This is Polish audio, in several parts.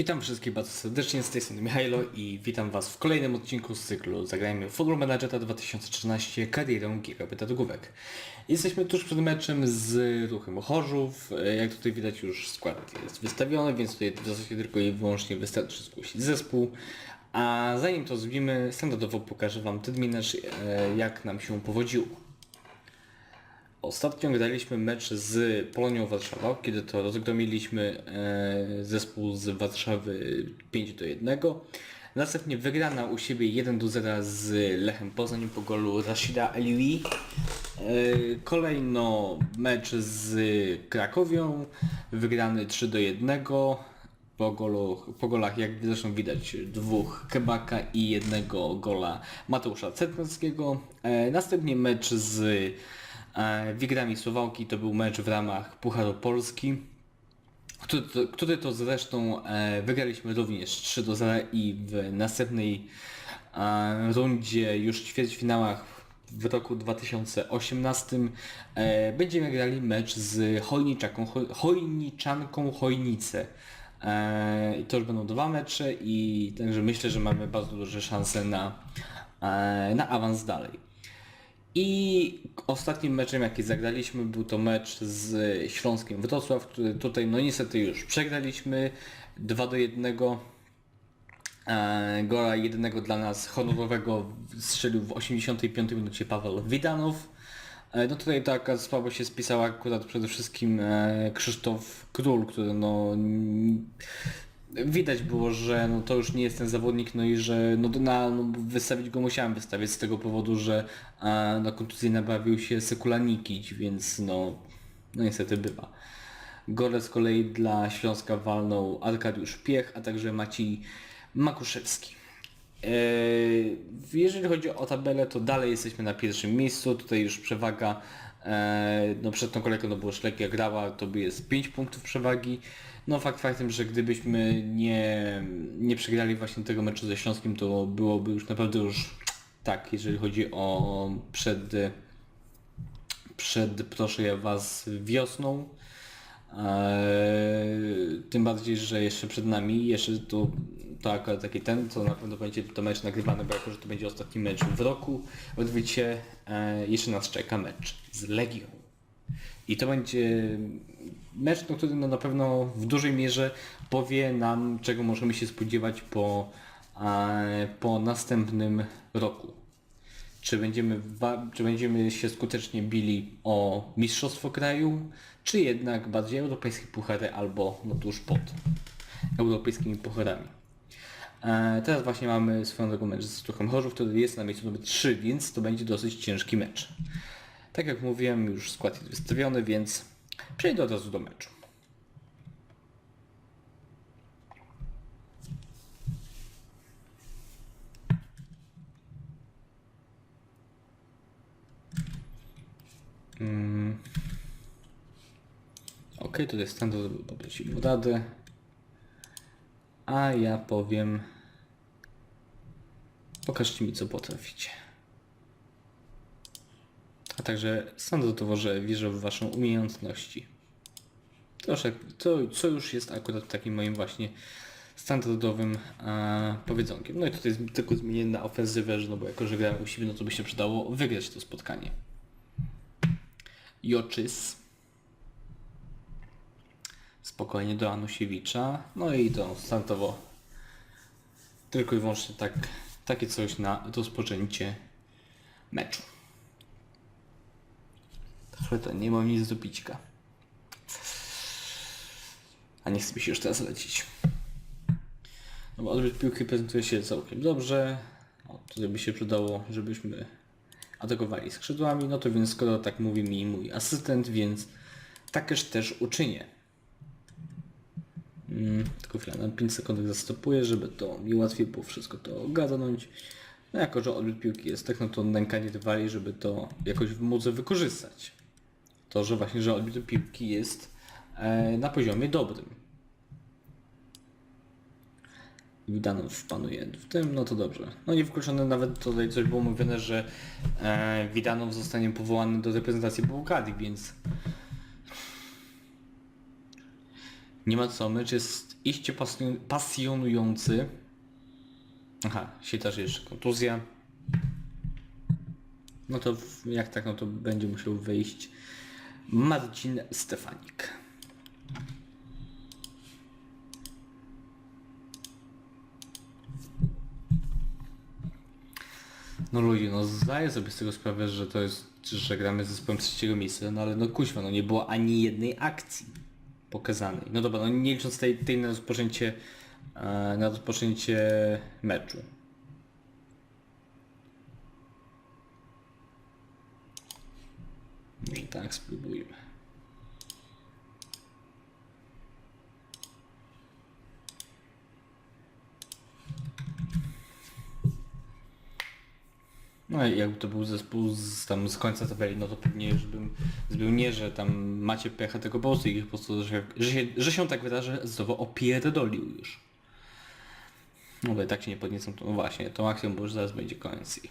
Witam wszystkich bardzo serdecznie, z tej strony i witam Was w kolejnym odcinku z cyklu Zagrajmy Football Managera 2013 karierą gigabita drugówek. Jesteśmy tuż przed meczem z ruchem Chorzów. Jak tutaj widać już skład jest wystawiony, więc tutaj w zasadzie tylko i wyłącznie wystarczy zgłosić zespół. A zanim to zrobimy, standardowo pokażę Wam ten e, jak nam się powodziło. Ostatnio graliśmy mecz z Polonią Warszawa, kiedy to rozgromiliśmy e, zespół z Warszawy 5 do 1. Następnie wygrana u siebie 1 do 0 z Lechem Poznań po golu Rashida Aliwi. E, kolejno mecz z Krakowią, wygrany 3 do 1 po, golu, po golach, jak zresztą widać, dwóch Kebaka i jednego gola Mateusza Cetnerskiego. E, następnie mecz z Wigrami Słowałki, to był mecz w ramach Pucharu Polski, który to, który to zresztą e, wygraliśmy również 3 do 0 i w następnej e, rundzie już w ćwierćfinałach w roku 2018 e, będziemy grali mecz z Chojniczaką, Choj, Chojniczanką Chojnice. E, I to już będą dwa mecze i także myślę, że mamy bardzo duże szanse na, e, na awans dalej. I ostatnim meczem jaki zagraliśmy był to mecz z Śląskiem Wrocław, który tutaj no niestety już przegraliśmy 2 do 1. E, gola jednego dla nas honorowego strzelił w 85 minucie Paweł Widanow. E, No tutaj taka sprawa się spisała akurat przede wszystkim e, Krzysztof Król, który no widać było, że no to już nie jest ten zawodnik, no i że no, na, no wystawić go musiałem wystawić z tego powodu, że e, na kontuzji nabawił się Sekula Nikić, więc no, no niestety bywa. Gole z kolei dla Śląska walnął Arkadiusz Piech, a także Maciej Makuszewski. Eee, Jeżeli chodzi o tabelę, to dalej jesteśmy na pierwszym miejscu. Tutaj już przewaga, no przed tą kolejką no było Szlekia grała, to by jest 5 punktów przewagi. No fakt faktem, że gdybyśmy nie, nie przegrali właśnie tego meczu ze Śląskiem, to byłoby już naprawdę już tak, jeżeli chodzi o przed, przed proszę ja Was wiosną. Eee, tym bardziej, że jeszcze przed nami, jeszcze to, to akurat taki ten, to na pewno będzie to mecz nagrywany, bo jako, że to będzie ostatni mecz w roku, odwiecie, e, jeszcze nas czeka mecz z Legią. I to będzie mecz, no, który no, na pewno w dużej mierze powie nam, czego możemy się spodziewać po, e, po następnym roku. Czy będziemy, czy będziemy się skutecznie bili o mistrzostwo kraju, czy jednak bardziej europejskie puchary albo no tuż pod europejskimi pucharami. E, teraz właśnie mamy swoją drogą mecz z Struchem Chorzów, który jest na miejscu numer 3, więc to będzie dosyć ciężki mecz. Tak jak mówiłem, już skład jest wystawiony, więc przejdę od razu do meczu. Ok, tutaj standard poprosił o radę. A ja powiem... Pokażcie mi co potraficie. A także standardowo, że wierzę w waszą umiejętności. Troszkę, to, co już jest akurat takim moim właśnie standardowym e, powiedzonkiem. No i tutaj tylko zmienienie na ofensywę, że no bo jako, że grałem u siebie, no to by się przydało wygrać to spotkanie. Joczys spokojnie do Anusiewicza. No i to startowo tylko i wyłącznie tak, takie coś na rozpoczęcie meczu. Trochę to nie mam nic do pićka. A nie chce mi się już teraz lecieć. No bo odbiór piłki prezentuje się całkiem dobrze. O, tutaj by się przydało, żebyśmy atakowali skrzydłami. No to więc skoro tak mówi mi mój asystent, więc takeż też uczynię. Mm, tylko chwilę, na 5 sekund zastopuję, żeby to mi łatwiej było wszystko to ogarnąć. No jako, że odbiór piłki jest tak, no to nękanie rywali, żeby to jakoś móc wykorzystać. To, że właśnie, że odbiór piłki jest e, na poziomie dobrym. Widanów panuje w tym, no to dobrze. No nie wykluczone nawet tutaj coś było mówione, że e, Widanow zostanie powołany do reprezentacji Bułgarii, więc Nie ma co, mecz jest iście pasjon- pasjonujący. Aha, się też jeszcze kontuzja. No to jak tak, no to będzie musiał wyjść Marcin Stefanik. No ludzie, no zdaję sobie z tego sprawę, że to jest, że gramy z zespołem trzeciego miejsca, no ale no kuźwa, no nie było ani jednej akcji pokazanej. No dobra, no nie licząc tej, tej na rozpoczęcie, e, na rozpoczęcie meczu. Tak spróbujmy. No i jakby to był zespół z, tam z końca tabeli, no to pewnie już bym zbył nie, że tam macie pecha tego prostu i po prostu, że, że, się, że się tak wydarzy, znowu opierdolił już. No bo tak się nie podniecą, to no właśnie, tą akcją, bo już zaraz będzie koniec i...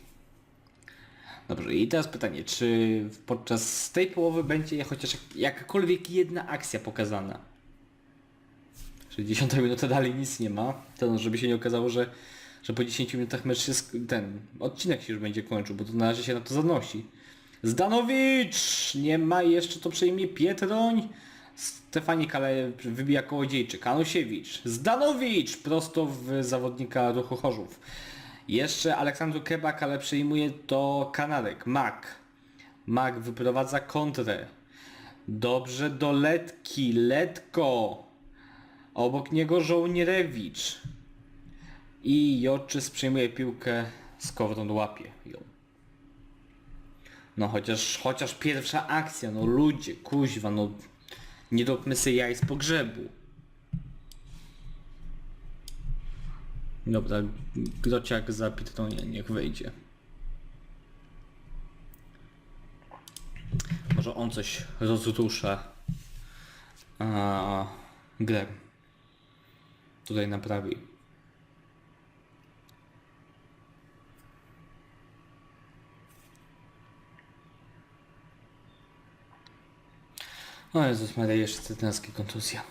Dobrze, i teraz pytanie, czy podczas tej połowy będzie chociaż jakakolwiek jedna akcja pokazana? 60 minuta dalej nic nie ma, to no, żeby się nie okazało, że, że po 10 minutach mecz się, ten odcinek się już będzie kończył, bo to na razie się na to zanosi. Zdanowicz! Nie ma jeszcze to przejmie Pietroń. Stefanik, ale wybija kołodziejczyk. Anusiewicz. Zdanowicz! Prosto w zawodnika ruchu Chorzów. Jeszcze Aleksandru Kebak, ale przejmuje to Kanarek. Mak. Mak wyprowadza kontrę. Dobrze do Letki. Letko. Obok niego Żołnierewicz. I Joczys przejmuje piłkę z Kowron łapie ją. No chociaż, chociaż pierwsza akcja, no ludzie, kuźwa, no nie róbmy sobie jaj z pogrzebu. Dobra, Grociak za Pitronia niech wejdzie. Może on coś rozrusza a, grę. Tutaj naprawi. O Jezus Maria, jeszcze cytynackie kontuzja.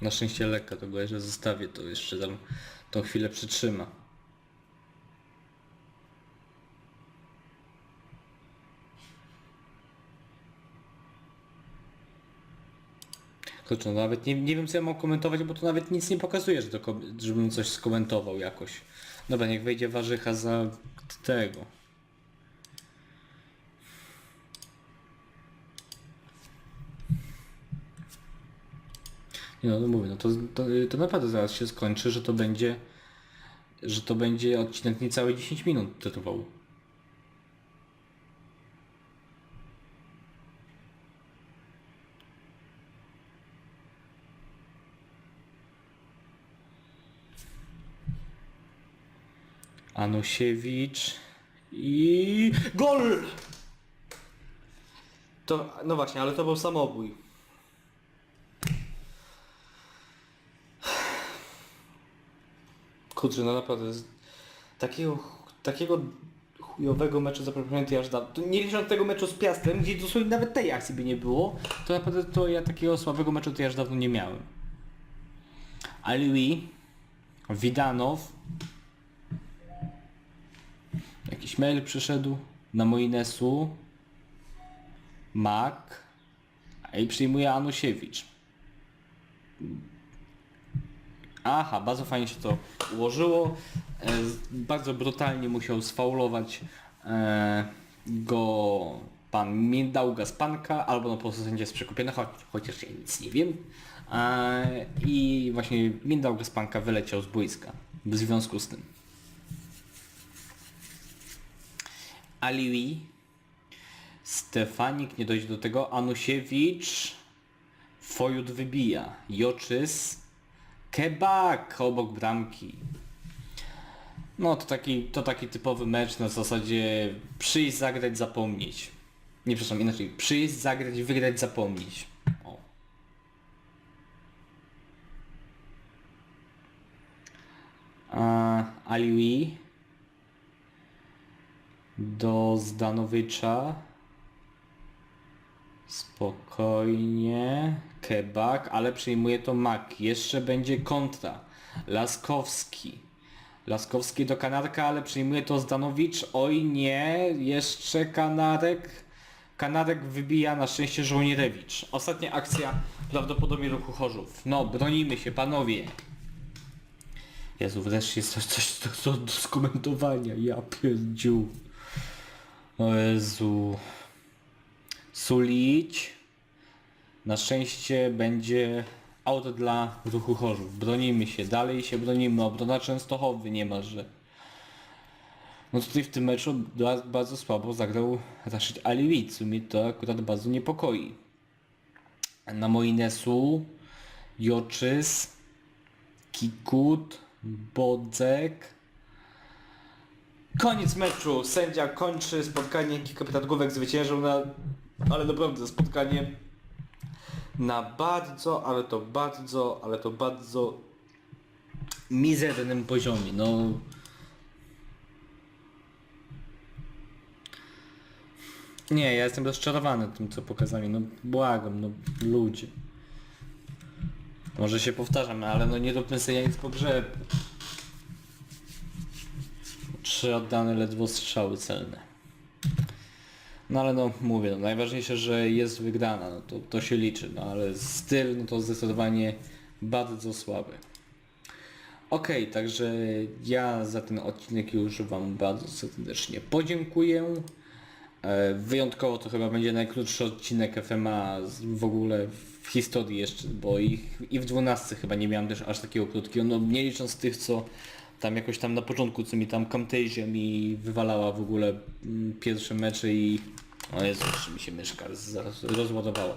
Na szczęście lekka to go jeszcze zostawię, to jeszcze tam tą chwilę przytrzyma. Kurczę, no nawet nie, nie wiem co ja mam komentować, bo to nawet nic nie pokazuje, że to, żebym coś skomentował jakoś. Dobra, niech wejdzie warzycha za tego. Nie no, no mówię, no to, to, to naprawdę zaraz się skończy, że to będzie, że to będzie odcinek niecałe 10 minut trwał. Anusiewicz i gol! To, no właśnie, ale to był samobój. Kurczę, no naprawdę, z- takiego, takiego chujowego meczu to ja aż dawno. Nie licząc tego meczu z Piastem, gdzie dosłownie nawet tej akcji by nie było, to naprawdę to ja takiego słabego meczu to ja aż dawno nie miałem. Aliwi, Widanow, jakiś mail przyszedł na Moinesu, Mak, a i przyjmuje Anusiewicz. Aha, bardzo fajnie się to ułożyło. E, z- bardzo brutalnie musiał sfaulować e, go pan Mindał Gaspanka, albo no po prostu sędzia jest przekupiony, choć, chociaż ja nic nie wiem. E, I właśnie Mindał Gaspanka wyleciał z boiska w związku z tym. Aliwi, Stefanik nie dojdzie do tego, Anusiewicz, Fojut wybija, Joczys, Kebak obok bramki. No to taki, to taki typowy mecz na zasadzie przyjść, zagrać, zapomnieć. Nie, przepraszam, inaczej. Przyjść, zagrać, wygrać, zapomnieć. O. A, Aliwi do Zdanowicza Spokojnie. Kebak, ale przyjmuje to Mak. Jeszcze będzie kontra. Laskowski. Laskowski do Kanarka, ale przyjmuje to Zdanowicz. Oj nie, jeszcze Kanarek. Kanarek wybija na szczęście Żołnierewicz. Ostatnia akcja prawdopodobnie ruchu Chorzów. No, bronimy się panowie. Jezu, wreszcie jest coś, coś do, do, skomentowania. Ja pierdziu. O Jezu. Sulić. Na szczęście będzie auto dla ruchu Chorzów. Bronimy się, dalej się bronimy. Obrona Częstochowy niemalże. No tutaj w tym meczu ba- bardzo słabo zagrał Rashid Aliwicz. Mnie to akurat bardzo niepokoi. Na Moinesu, Joczys, Kikut, Bodzek. Koniec meczu. Sędzia kończy spotkanie. Kilka pedagogówek zwyciężył na... Ale naprawdę spotkanie na bardzo, ale to bardzo, ale to bardzo mizernym poziomie. No Nie, ja jestem rozczarowany tym, co pokazali. No błagam, no ludzie. Może się powtarzam, ale no nie róbmy sobie nic po grze. Trzy oddane ledwo strzały celne. No ale no mówię, no, najważniejsze, że jest wygrana, no to, to się liczy, no ale styl no to zdecydowanie bardzo słaby. Okej, także ja za ten odcinek już Wam bardzo serdecznie podziękuję. E, Wyjątkowo to chyba będzie najkrótszy odcinek FMA w ogóle w historii jeszcze, bo ich i w 12 chyba nie miałem też aż takiego krótkiego, no nie licząc tych co tam jakoś tam na początku, co mi tam Camtasia mi wywalała w ogóle mm, pierwsze mecze i o Jezu, jeszcze mi się myszka zaraz rozładowała.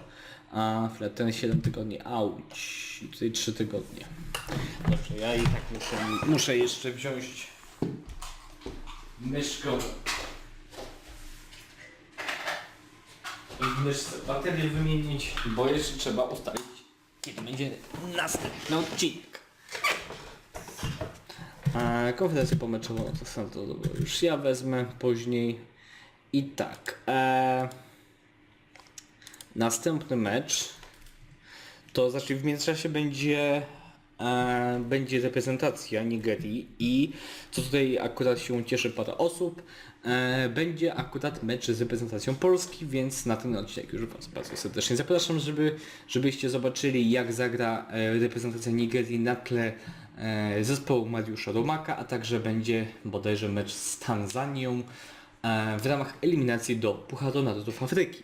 A ten 7 tygodni, auć, tutaj 3 tygodnie. Dobrze, ja i tak muszę, muszę jeszcze wziąć myszką myszce baterię wymienić, bo jeszcze trzeba ustalić, kiedy będzie następny odcinek. Konferencję pomeczową to sam to już ja wezmę później. I tak. E, następny mecz to znaczy w międzyczasie będzie e, będzie reprezentacja Nigerii i co tutaj akurat się cieszy parę osób, e, będzie akurat mecz z reprezentacją Polski, więc na ten odcinek już Was bardzo serdecznie zapraszam, żeby, żebyście zobaczyli jak zagra e, reprezentacja Nigerii na tle zespołu Mariusza Romaka, a także będzie bodajże mecz z Tanzanią e, w ramach eliminacji do Pucharu Narodów Afryki.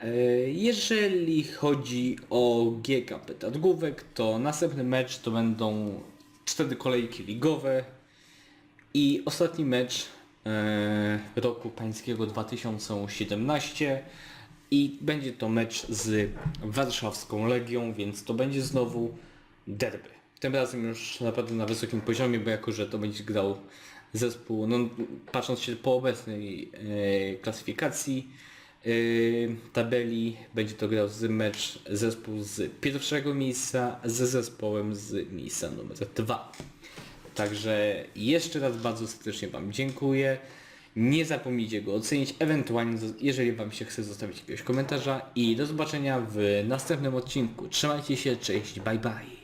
E, Jeżeli chodzi o GKP Targówek, to następny mecz to będą cztery kolejki ligowe i ostatni mecz e, roku pańskiego 2017 i będzie to mecz z warszawską Legią, więc to będzie znowu derby. Tym razem już naprawdę na wysokim poziomie, bo jako, że to będzie grał zespół, no patrząc się po obecnej e, klasyfikacji, yy, tabeli będzie to grał z mecz zespół z pierwszego miejsca ze zespołem z miejsca numer 2. Także jeszcze raz bardzo serdecznie Wam dziękuję. Nie zapomnijcie go ocenić, ewentualnie jeżeli Wam się chce zostawić jakiegoś komentarza i do zobaczenia w następnym odcinku. Trzymajcie się, cześć, bye bye.